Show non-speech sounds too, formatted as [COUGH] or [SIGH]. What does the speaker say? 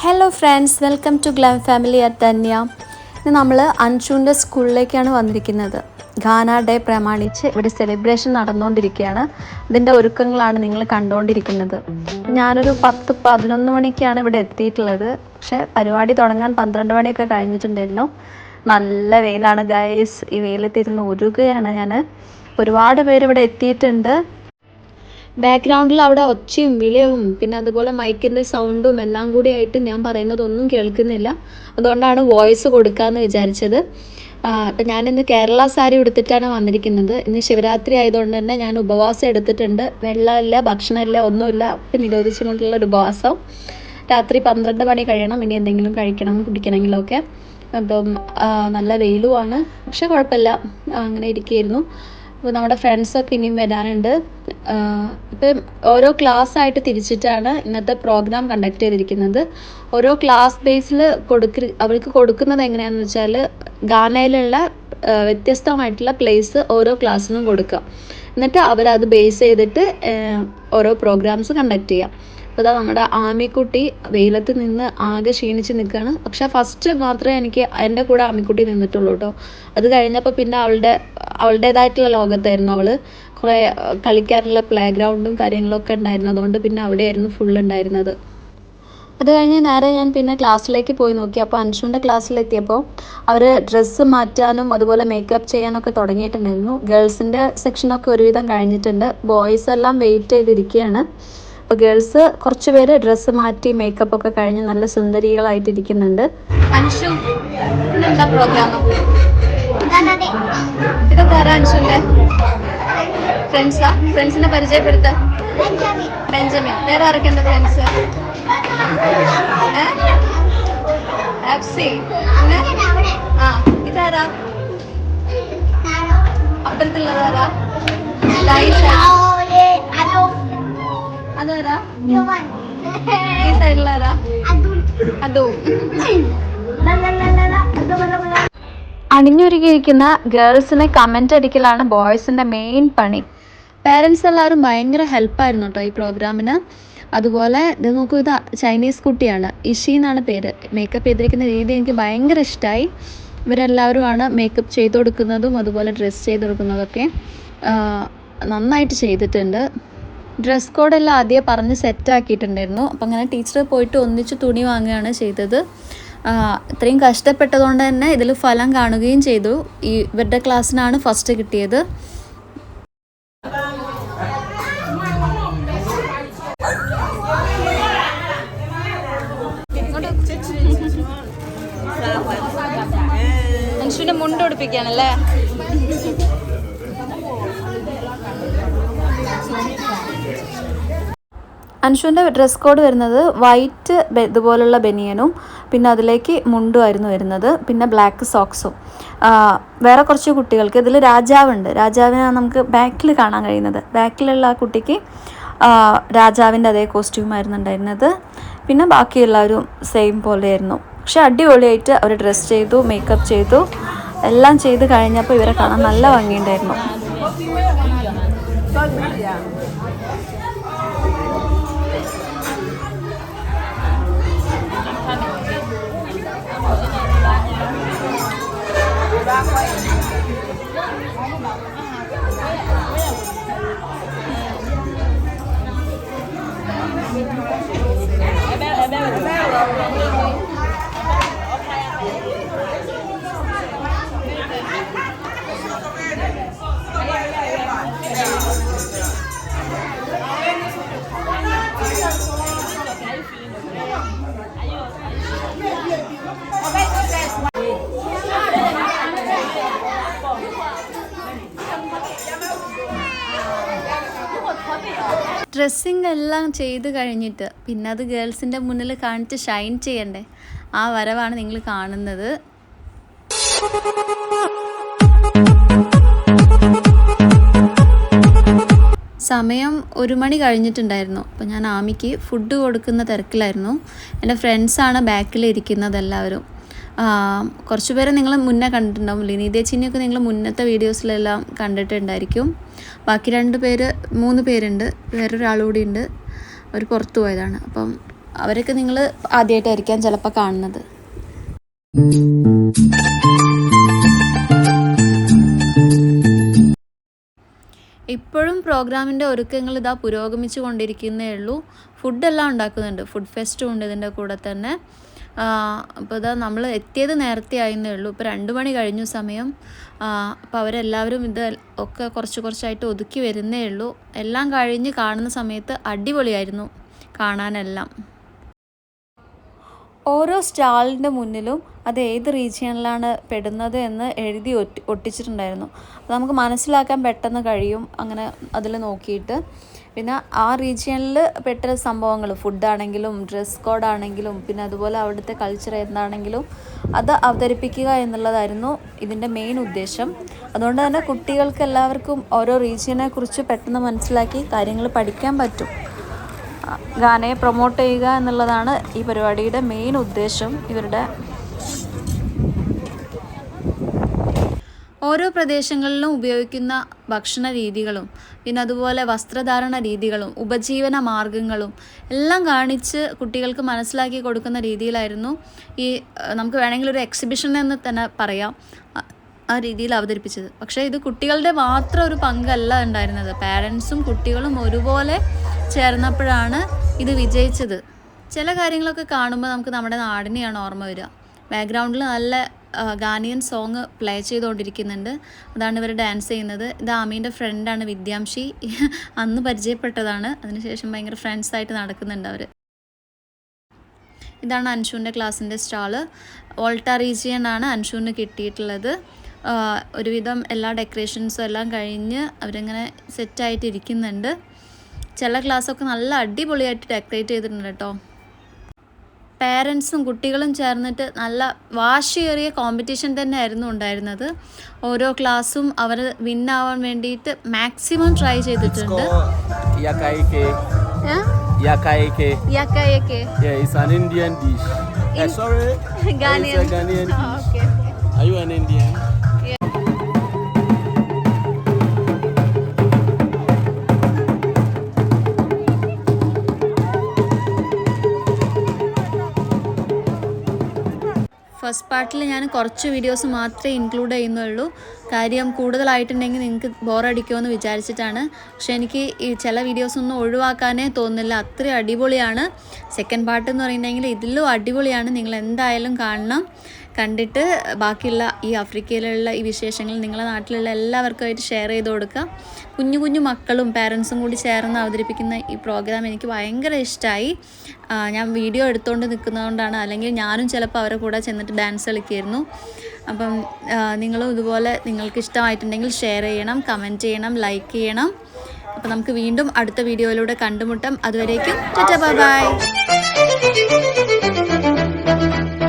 Hello friends welcome to glam family at Dhanya ഇന്ന് നമ്മൾ അൻഷുവിന്റെ സ്കൂളിലേക്കാണ് വന്നിരിക്കുന്നത്. ഘാന ഡേ പ്രമാണിച്ച് ഇവിടെ സെലിബ്രേഷൻ നടന്നുകൊണ്ടിരിക്കുകയാണ്. ഇതിന്റെ ഒരുക്കങ്ങളാണ് നിങ്ങൾ കണ്ടുകൊണ്ടിരിക്കുന്നത്. ഞാനൊരു പത്ത് പതിനൊന്ന് മണിക്കാണ് ഇവിടെ എത്തിയിട്ടുള്ളത്. പക്ഷേ പരിപാടി തുടങ്ങാൻ പന്ത്രണ്ട് മണിയൊക്കെ കഴിഞ്ഞിട്ടുണ്ടായിരുന്നു. നല്ല വെയിലാണ് ഗൈസ് ഈ വെയിലത്തിരുന്ന് ഉരുകയാണ് ഞാൻ ഒരുപാട് പേര് ഇവിടെ എത്തിയിട്ടുണ്ട്. ബാക്ക്ഗ്രൗണ്ടിൽ അവിടെ ഒച്ചയും വിളിയും പിന്നെ അതുപോലെ മൈക്കിന്റെ സൗണ്ടും എല്ലാം കൂടി ആയിട്ട് ഞാൻ പറയുന്നതൊന്നും കേൾക്കുന്നില്ല. അതുകൊണ്ടാണ് വോയിസ് കൊടുക്കാമെന്ന് വിചാരിച്ചത്. അപ്പം ഞാനിന്ന് കേരള സാരി ഉടുത്തിട്ടാണ് വന്നിരിക്കുന്നത്. ഇന്ന് ശിവരാത്രി ആയതുകൊണ്ട് തന്നെ ഞാൻ ഉപവാസം എടുത്തിട്ടുണ്ട്. വെള്ളമില്ല ഭക്ഷണമില്ല ഒന്നുമില്ല. ഒക്കെ നിരോധിച്ചുകൊണ്ടുള്ള ഒരു ഉപവാസം. രാത്രി പന്ത്രണ്ട് മണി കഴിയണം. ഇനി എന്തെങ്കിലും കഴിക്കണം കുടിക്കണമെങ്കിലൊക്കെ അപ്പം നല്ല വെയിലുമാണ്. പക്ഷെ കുഴപ്പമില്ല. അങ്ങനെ ഇരിക്കുകയായിരുന്നു. അപ്പോൾ നമ്മുടെ ഫ്രണ്ട്സൊക്കെ ഇനിയും വരാനുണ്ട്. ഇപ്പം ഓരോ ക്ലാസ് ആയിട്ട് തിരിച്ചിട്ടാണ് ഇന്നത്തെ പ്രോഗ്രാം കണ്ടക്ട് ചെയ്തിരിക്കുന്നത്. ഓരോ ക്ലാസ് ബേസിൽ കൊടുക്ക അവർക്ക് കൊടുക്കുന്നത് എങ്ങനെയാണെന്ന് വെച്ചാൽ ഗാനയിലുള്ള വ്യത്യസ്തമായിട്ടുള്ള പ്ലേസ് ഓരോ ക്ലാസ്സിനും കൊടുക്കുക. എന്നിട്ട് അവരത് ബേസ് ചെയ്തിട്ട് ഓരോ പ്രോഗ്രാംസ് കണ്ടക്ട് ചെയ്യാം. അപ്പോൾ ഇതാ നമ്മുടെ ആമിക്കുട്ടി വെയിലത്ത് നിന്ന് ആകെ ക്ഷീണിച്ച് നിൽക്കുകയാണ്. പക്ഷെ ഫസ്റ്റ് മാത്രമേ എനിക്ക് എന്റെ കൂടെ ആമിക്കുട്ടി നിന്നിട്ടുള്ളൂ കേട്ടോ. അത് കഴിഞ്ഞപ്പോൾ പിന്നെ അവളുടെ അവളുടേതായിട്ടുള്ള ലോകത്തായിരുന്നു അവൾ കുറേ കളിക്കാനുള്ള പ്ലേ ഗ്രൗണ്ടും കാര്യങ്ങളൊക്കെ ഉണ്ടായിരുന്നു. അതുകൊണ്ട് പിന്നെ അവിടെയായിരുന്നു ഫുൾ ഉണ്ടായിരുന്നത്. അത് കഴിഞ്ഞ് നേരെ ഞാൻ പിന്നെ ക്ലാസ്സിലേക്ക് പോയി നോക്കി. അപ്പോൾ അൻഷുവിന്റെ ക്ലാസ്സിലെത്തിയപ്പോൾ അവർ ഡ്രസ്സ് മാറ്റാനും അതുപോലെ മേക്കപ്പ് ചെയ്യാനൊക്കെ തുടങ്ങിയിട്ടുണ്ടായിരുന്നു. ഗേൾസിന്റെ സെക്ഷനൊക്കെ ഒരുവിധം കഴിഞ്ഞിട്ടുണ്ട്. ബോയ്സ് എല്ലാം വെയിറ്റ് ചെയ്തിരിക്കുകയാണ്. അപ്പോൾ ഗേൾസ് കുറച്ച് പേര് ഡ്രസ്സ് മാറ്റി മേക്കപ്പ് ഒക്കെ കഴിഞ്ഞ് നല്ല സുന്ദരികളായിട്ടിരിക്കുന്നുണ്ട്. അൻഷു എന്താ പ്രോഗ്രാം ഇതൊക്കെ ആരാ അൻഷുല്ലേ ഫ്രണ്ട്സാ. ഫ്രണ്ട്സിനെ പരിചയപ്പെടുത്ത. ബെഞ്ചമിൻ. വേറെ ആരൊക്കെ ഉണ്ട് ഫ്രണ്ട്സ്? എഫ്സി. പിന്നെ ആ ഇതാരാ? അപ്പുറത്തുള്ളതാരാ അതാരാ? ഈ സൈഡിലാരാ? അതും. അണിഞ്ഞൊരുങ്ങിയിരിക്കുന്ന ഗേൾസിനെ കമന്റ് അടിക്കലാണ് ബോയ്സിന്റെ മെയിൻ പണി. പേരൻസ് എല്ലാവരും ഭയങ്കര ഹെൽപ്പായിരുന്നു കേട്ടോ ഈ പ്രോഗ്രാമിന്. അതുപോലെ ഇത് നോക്കൂ ഇത് ചൈനീസ് കുട്ടിയാണ്. ഇഷി എന്നാണ് പേര്. മേക്കപ്പ് ചെയ്തിരിക്കുന്ന രീതി എനിക്ക് ഭയങ്കര ഇഷ്ടമായി ഇവരെല്ലാവരുമാണ് മേക്കപ്പ് ചെയ്ത് കൊടുക്കുന്നതും അതുപോലെ ഡ്രസ്സ് ചെയ്ത് കൊടുക്കുന്നതൊക്കെ നന്നായിട്ട് ചെയ്തിട്ടുണ്ട്. ഡ്രസ് കോഡെല്ലാം ആദ്യം പറഞ്ഞ് സെറ്റാക്കിയിട്ടുണ്ടായിരുന്നു അപ്പം അങ്ങനെ ടീച്ചർ പോയിട്ട് ഒന്നിച്ച് തുണി വാങ്ങുകയാണ് ചെയ്തത്. ഇത്രയും കഷ്ടപ്പെട്ടതുകൊണ്ട് തന്നെ ഇതിൽ ഫലം കാണുകയും ചെയ്തു. ഈ ഇവരുടെ ക്ലാസ്സിനാണ് ഫസ്റ്റ് കിട്ടിയത്. മനുഷ്യനെ മുണ്ടൊടിപ്പിക്കാനല്ലേ അൻഷുവിന്റെ ഡ്രസ് കോഡ് വരുന്നത് വൈറ്റ് ഇതുപോലുള്ള ബനിയനും പിന്നെ അതിലേക്ക് മുണ്ടുമായിരുന്നു വരുന്നത് പിന്നെ ബ്ലാക്ക് സോക്സും വേറെ കുറച്ച് കുട്ടികൾക്ക് ഇതിൽ രാജാവുണ്ട്. രാജാവിനാണ് നമുക്ക് ബാക്കിൽ കാണാൻ കഴിയുന്നത്. ബാക്കിലുള്ള ആ കുട്ടിക്ക് രാജാവിന്റെ അതേ കോസ്റ്റ്യൂമായിരുന്നു ഉണ്ടായിരുന്നത്. പിന്നെ ബാക്കിയുള്ളവരും സെയിം പോലെയായിരുന്നു. പക്ഷെ അടിപൊളിയായിട്ട് അവർ ഡ്രസ്സ് ചെയ്തു മേക്കപ്പ് ചെയ്തു. എല്ലാം ചെയ്ത് കഴിഞ്ഞപ്പോൾ ഇവരെ കാണാൻ നല്ല ഭംഗിയുണ്ടായിരുന്നു. đó quay ഡ്രസ്സിങ് എല്ലാം ചെയ്ത് കഴിഞ്ഞിട്ട് പിന്നെ അത് ഗേൾസിന്റെ മുന്നിൽ കാണിച്ച് ഷൈൻ ചെയ്യണ്ടേ? ആ വരവാണ് നിങ്ങൾ കാണുന്നത്. സമയം ഒരു മണി കഴിഞ്ഞിട്ടുണ്ടായിരുന്നു. അപ്പോൾ ഞാൻ ആമിക്ക് ഫുഡ് കൊടുക്കുന്ന തിരക്കിലായിരുന്നു. എന്റെ ഫ്രണ്ട്സാണ് ബാക്കിൽ ഇരിക്കുന്നത് എല്ലാവരും കുറച്ച് പേരെ നിങ്ങൾ മുന്നേ കണ്ടിട്ടുണ്ടാവും. ലിനീതേച്ചിനെയൊക്കെ നിങ്ങൾ മുന്നത്തെ വീഡിയോസിലെല്ലാം കണ്ടിട്ടുണ്ടായിരിക്കും. ബാക്കി രണ്ട് പേര് മൂന്ന് പേരുണ്ട്. വേറൊരാൾ കൂടി ഉണ്ട് അവർ പുറത്തു പോയതാണ്. അപ്പം അവരൊക്കെ നിങ്ങൾ ആദ്യമായിട്ടായിരിക്കാം ചിലപ്പോൾ കാണുന്നത്. ഇപ്പോഴും പ്രോഗ്രാമിന്റെ ഒരുക്കങ്ങൾ ഇതാ പുരോഗമിച്ചു കൊണ്ടിരിക്കുന്നേ ഉള്ളൂ. ഫുഡെല്ലാം ഉണ്ടാക്കുന്നുണ്ട്. ഫുഡ് ഫെസ്റ്റും ഉണ്ട് ഇതിന്റെ കൂടെ തന്നെ. അപ്പോൾ ഇതാ നമ്മൾ എത്തിയത് നേരത്തെ ആയിരുന്നേ ഉള്ളൂ. ഇപ്പോൾ രണ്ട് മണി കഴിഞ്ഞു സമയം. അപ്പോൾ അവരെല്ലാവരും ഇത് ഒക്കെ കുറച്ച് കുറച്ചായിട്ട് ഒതുക്കി വരുന്നേ ഉള്ളൂ. എല്ലാം കഴിഞ്ഞ് കാണുന്ന സമയത്ത് അടിപൊളിയായിരുന്നു കാണാനെല്ലാം. ഓരോ സ്റ്റാളിന്റെ മുന്നിലും അത് ഏത് റീജിയനിലാണ് പെടുന്നത് എന്ന് എഴുതി ഒട്ടി ഒട്ടിച്ചിട്ടുണ്ടായിരുന്നു. അത് നമുക്ക് മനസ്സിലാക്കാൻ പെട്ടെന്ന് കഴിയും അങ്ങനെ അതിൽ നോക്കിയിട്ട്. പിന്നെ ആ റീജിയണിൽ പെട്ട സംഭവങ്ങൾ ഫുഡാണെങ്കിലും ഡ്രസ് കോഡാണെങ്കിലും പിന്നെ അതുപോലെ അവിടുത്തെ കൾച്ചർ എന്താണെങ്കിലും അത് അവതരിപ്പിക്കുക എന്നുള്ളതായിരുന്നു ഇതിന്റെ മെയിൻ ഉദ്ദേശം. അതുകൊണ്ട് തന്നെ കുട്ടികൾക്ക് എല്ലാവർക്കും ഓരോ റീജിയനെക്കുറിച്ച് പെട്ടെന്ന് മനസ്സിലാക്കി കാര്യങ്ങൾ പഠിക്കാൻ പറ്റും. ഗാനയെ പ്രൊമോട്ട് ചെയ്യുക എന്നുള്ളതാണ് ഈ പരിപാടിയുടെ മെയിൻ ഉദ്ദേശം ഇവരുടെ. ഓരോ പ്രദേശങ്ങളിലും ഉപയോഗിക്കുന്ന ഭക്ഷണ രീതികളും പിന്നെ അതുപോലെ വസ്ത്രധാരണ രീതികളും ഉപജീവന മാർഗങ്ങളും എല്ലാം കാണിച്ച് കുട്ടികൾക്ക് മനസ്സിലാക്കി കൊടുക്കുന്ന രീതിയിലായിരുന്നു ഈ നമുക്ക് വേണമെങ്കിൽ ഒരു എക്സിബിഷൻ എന്ന് തന്നെ പറയാം. ആ രീതിയിൽ അവതരിപ്പിച്ചത്. പക്ഷേ ഇത് കുട്ടികളുടെ മാത്രം ഒരു പങ്കല്ല ഉണ്ടായിരുന്നത്. പാരൻസും കുട്ടികളും ഒരുപോലെ ചേർന്നപ്പോഴാണ് ഇത് വിജയിച്ചത്. ചില കാര്യങ്ങളൊക്കെ കാണുമ്പോൾ നമുക്ക് നമ്മുടെ നാടിനെയാണ് ഓർമ്മ വരിക. ബാക്ക്ഗ്രൗണ്ടിൽ നല്ല ഗാനിയൻ സോങ് പ്ലേ ചെയ്തുകൊണ്ടിരിക്കുന്നുണ്ട്. അതാണ് ഇവർ ഡാൻസ് ചെയ്യുന്നത്. ഇത് ആമീന്റെ ഫ്രണ്ടാണ് വിദ്യാംശി. അന്ന് പരിചയപ്പെട്ടതാണ്. അതിനുശേഷം ഭയങ്കര ഫ്രണ്ട്സായിട്ട് നടക്കുന്നുണ്ട് അവർ ഇതാണ് അൻഷുവിന്റെ ക്ലാസ്സിന്റെ സ്റ്റാൾ. ഓൾട്ട റീജിയൻ ആണ് അൻഷുവിന് കിട്ടിയിട്ടുള്ളത്. ഒരുവിധം എല്ലാ ഡെക്കറേഷൻസും എല്ലാം കഴിഞ്ഞ് അവരിങ്ങനെ സെറ്റായിട്ട് ഇരിക്കുന്നുണ്ട് ചില ക്ലാസ്സൊക്കെ നല്ല അടിപൊളിയായിട്ട് ഡെക്കറേറ്റ് ചെയ്തിട്ടുണ്ട് കേട്ടോ പേരൻസും കുട്ടികളും ചേർന്നിട്ട് നല്ല വാശിയേറിയ കോമ്പറ്റീഷൻ തന്നെയായിരുന്നു ഉണ്ടായിരുന്നത് ഓരോ ക്ലാസ്സും അവർ ആവാൻ വേണ്ടിയിട്ട് മാക്സിമം ട്രൈ ചെയ്തിട്ടുണ്ട് Indian dish. Eh, sorry. [LAUGHS] Ghanaian. Ghanaian Ah, dish. okay. Are you an Indian? First പാർട്ടിൽ ഞാൻ കുറച്ച് വീഡിയോസ് മാത്രമേ ഇൻക്ലൂഡ് ചെയ്യുന്നുള്ളൂ. കാര്യം കൂടുതലായിട്ടുണ്ടെങ്കിൽ നിങ്ങൾക്ക് ബോറടിക്കുമെന്ന് വിചാരിച്ചിട്ടാണ്. പക്ഷെ എനിക്ക് ഈ ചില വീഡിയോസ് ഒന്നും ഒഴിവാക്കാനേ തോന്നുന്നില്ല. അത്രയും അടിപൊളിയാണ്. സെക്കൻഡ് പാർട്ട് എന്ന് പറയുന്നെങ്കിൽ ഇതിലും അടിപൊളിയാണ്. നിങ്ങൾ എന്തായാലും കാണണം. കണ്ടിട്ട് ബാക്കിയുള്ള ഈ ആഫ്രിക്കയിലുള്ള ഈ വിശേഷങ്ങൾ നിങ്ങളുടെ നാട്ടിലുള്ള എല്ലാവർക്കുമായിട്ട് ഷെയർ ചെയ്ത് കൊടുക്കുക. കുഞ്ഞു കുഞ്ഞു മക്കളും പാരൻസും കൂടി ചേർന്ന് അവതരിപ്പിക്കുന്ന ഈ പ്രോഗ്രാം എനിക്ക് ഭയങ്കര ഇഷ്ടമായി ഞാൻ വീഡിയോ എടുത്തുകൊണ്ട് നിൽക്കുന്നതുകൊണ്ടാണ് അല്ലെങ്കിൽ ഞാനും ചിലപ്പോൾ അവരെ കൂടെ ചെന്നിട്ട് ഡാൻസ് കളിക്കുമായിരുന്നു അപ്പം നിങ്ങളും ഇതുപോലെ നിങ്ങൾക്ക് ഇഷ്ടമായിട്ടുണ്ടെങ്കിൽ ഷെയർ ചെയ്യണം കമന്റ് ചെയ്യണം ലൈക്ക് ചെയ്യണം. അപ്പോൾ നമുക്ക് വീണ്ടും അടുത്ത വീഡിയോയിലൂടെ കണ്ടുമുട്ടാം. അതുവരേക്കും ബൈ